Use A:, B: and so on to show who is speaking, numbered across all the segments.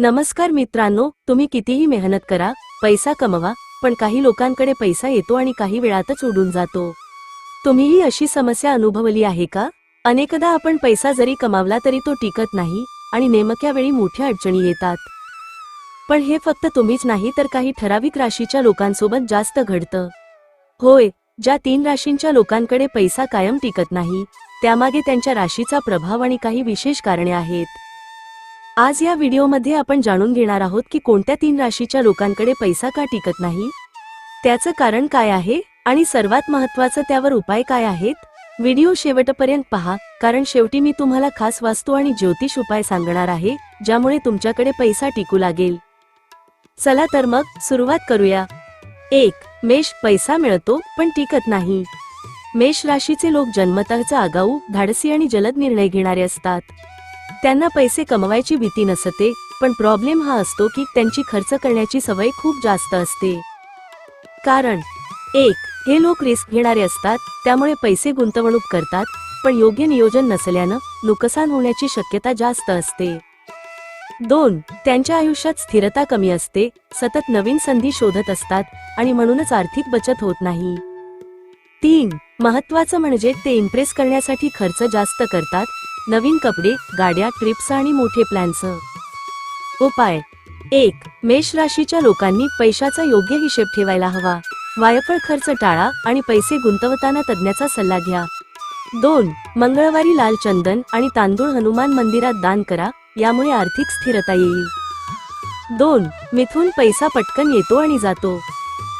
A: नमस्कार मित्रांनो तुम्ही कितीही मेहनत करा पैसा कमवा पण काही लोकांकडे पैसा येतो आणि काही वेळातच उडून जातो. तुम्हीही अशी समस्या अनुभवली आहे का? अनेकदा आपण पैसा जरी कमावला तरी तो टिकत नाही आणि नेमक्या वेळी मोठ्या अडचणी येतात. पण हे फक्त तुम्हीच नाही तर काही ठराविक राशीच्या लोकांसोबत जास्त घडतं. होय ज्या तीन राशींच्या लोकांकडे पैसा कायम टिकत नाही त्यामागे त्यांच्या राशीचा प्रभाव आणि काही विशेष कारणे आहेत. आज या व्हिडिओमध्ये आपण जाणून घेणार आहोत की कोणत्या तीन राशीच्या लोकांकडे पैसा का टिकत नाही त्याचं कारण काय आहे आणि सर्वात महत्वाचं त्यावर उपाय काय आहेत. व्हिडिओ शेवटपर्यंत पहा कारण शेवटी मी तुम्हाला खास वास्तू आणि ज्योतिष उपाय सांगणार आहे ज्यामुळे तुमच्याकडे पैसा टिकू लागेल. चला तर मग सुरुवात करूया. एक मेष पैसा मिळतो पण टिकत नाही. मेष राशीचे लोक जन्मतःचा आगाऊ धाडसी आणि जलद निर्णय घेणारे असतात. त्यांना पैसे कमवायची भीती नसते पण प्रॉब्लेम हा असतो की त्यांची खर्च करण्याची सवय खूप जास्त असते. कारण एक हे लोक रिस्क घेणारे असतात त्यामुळे पैसे गुंतवणूक करतात पण योग्य नियोजन नसल्यानं नुकसान होण्याची शक्यता जास्त असते. दोन त्यांच्या आयुष्यात स्थिरता कमी असते सतत नवीन संधी शोधत असतात आणि म्हणूनच आर्थिक बचत होत नाही. तीन महत्वाचं म्हणजे ते इम्प्रेस करण्यासाठी खर्च जास्त करतात नवीन कपडे गाड्या ट्रिप्स आणि मोठे प्लॅन्स उपाय. एक मेष राशीच्या लोकांनी पैशाचा योग्य हिशेब ठेवायला हवा. वायफळ खर्च टाळा आणि पैसे गुंतवताना तज्ज्ञाचा सल्ला घ्या. दोन मंगळवारी लाल चंदन आणि तांदूळ हनुमान मंदिरात दान करा यामुळे आर्थिक स्थिरता येईल. दोन मिथून पैसा पटकन येतो आणि जातो.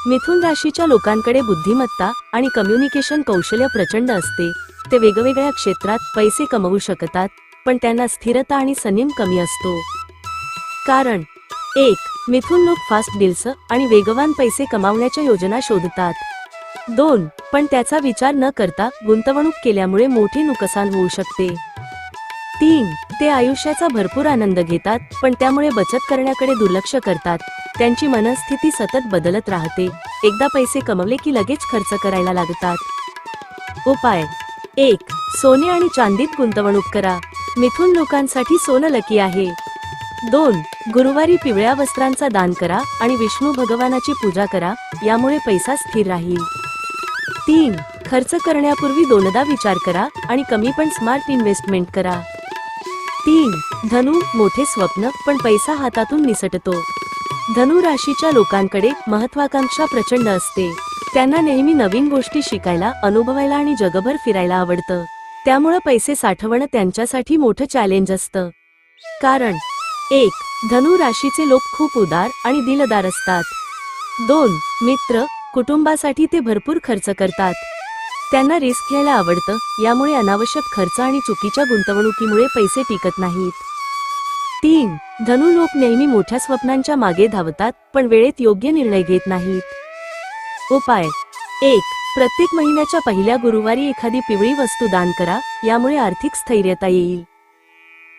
A: मिथुन राशीच्या लोकांकडे बुद्धिमत्ता आणि कम्युनिकेशन कौशल्य प्रचंड असते. ते वेगवेगळ्या क्षेत्रात पैसे कमवू शकतात पण त्यांना स्थिरता आणि संयम कमी असतो. कारण एक मिथुन लोक फास्ट डील्स आणि वेगवान पैसे कमावण्याच्या योजना शोधतात. दोन पण त्याचा विचार न करता गुंतवणूक केल्यामुळे मोठे नुकसान होऊ शकते. तीन ते आयुष्याचा भरपूर आनंद घेतात पण त्यामुळे बचत करण्याकडे दुर्लक्ष करतात. त्यांची मनस्थिती सतत बदलत राहते. एकदा पैसे कमवले की लगेच खर्च करायला लागतात. उपाय. एक. सोने आणि चांदीत गुंतवणूक करा. मिथुन लोकांसाठी सोनं लकी आहे. दोन. गुरुवारी पिवळ्या वस्त्रांचा दान करा आणि विष्णू भगवानाची पूजा करा यामुळे पैसा स्थिर राहील. तीन. खर्च करण्यापूर्वी दोनदा विचार करा आणि कमी पण स्मार्ट इन्व्हेस्टमेंट करा. तीन धनु मोठे स्वप्न पण पैसा हातातून निसटतो. धनु राशीच्या लोकांकडे महत्वाकांक्षा प्रचंड असते. त्यांना नेहमी नवीन गोष्टी शिकायला अनुभवायला आणि जगभर फिरायला आवडतं. त्यामुळं पैसे साठवणं त्यांच्यासाठी मोठं चॅलेंज असतं. कारण एक धनु राशीचे लोक खूप उदार आणि दिलदार असतात. दोन मित्र कुटुंबासाठी ते भरपूर खर्च करतात. त्यांना रिस्क घ्यायला आवडतं यामुळे अनावश्यक खर्च आणि चुकीच्या गुंतवणुकीमुळे पैसे टिकत नाहीत. तीन धनु लोक नेहमी मोठ्या स्वप्नांच्या मागे धावतात पण वेळेत योग्य निर्णय घेत नाहीत. उपाय. एक प्रत्येक महिन्याच्या पहिल्या गुरुवारी एखादी पिवळी वस्तू दान करा यामुळे आर्थिक स्थैर्यता येईल.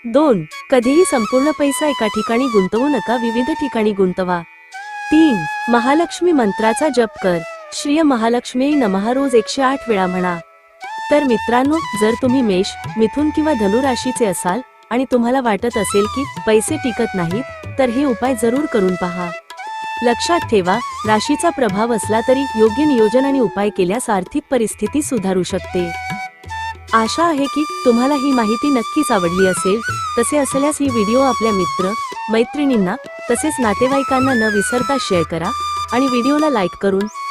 A: दोन कधीही संपूर्ण पैसा एका ठिकाणी गुंतवू नका विविध ठिकाणी गुंतवा. तीन महालक्ष्मी मंत्राचा जप कर. श्री महालक्ष्मी नमहा रोज एकशे आठ वेळा म्हणा. तर मित्रांनो जर तुम्ही मेष मिथुन किंवा धनु राशीचे असाल आणि तुम्हाला वाटत असेल की पैसे टिकत नाहीत तर हे उपाय जरूर करून पहा. लक्षात ठेवा राशीचा प्रभाव असला तरी योग्य नियोजन आणि उपाय केल्यास आर्थिक परिस्थिती सुधारू शकते. आशा आहे की तुम्हाला ही माहिती नक्कीच आवडली असेल. तसे असल्यास ही व्हिडिओ आपल्या मित्र मैत्रिणींना तसेच नातेवाईकांना न विसरता शेअर करा आणि व्हिडिओला लाईक करून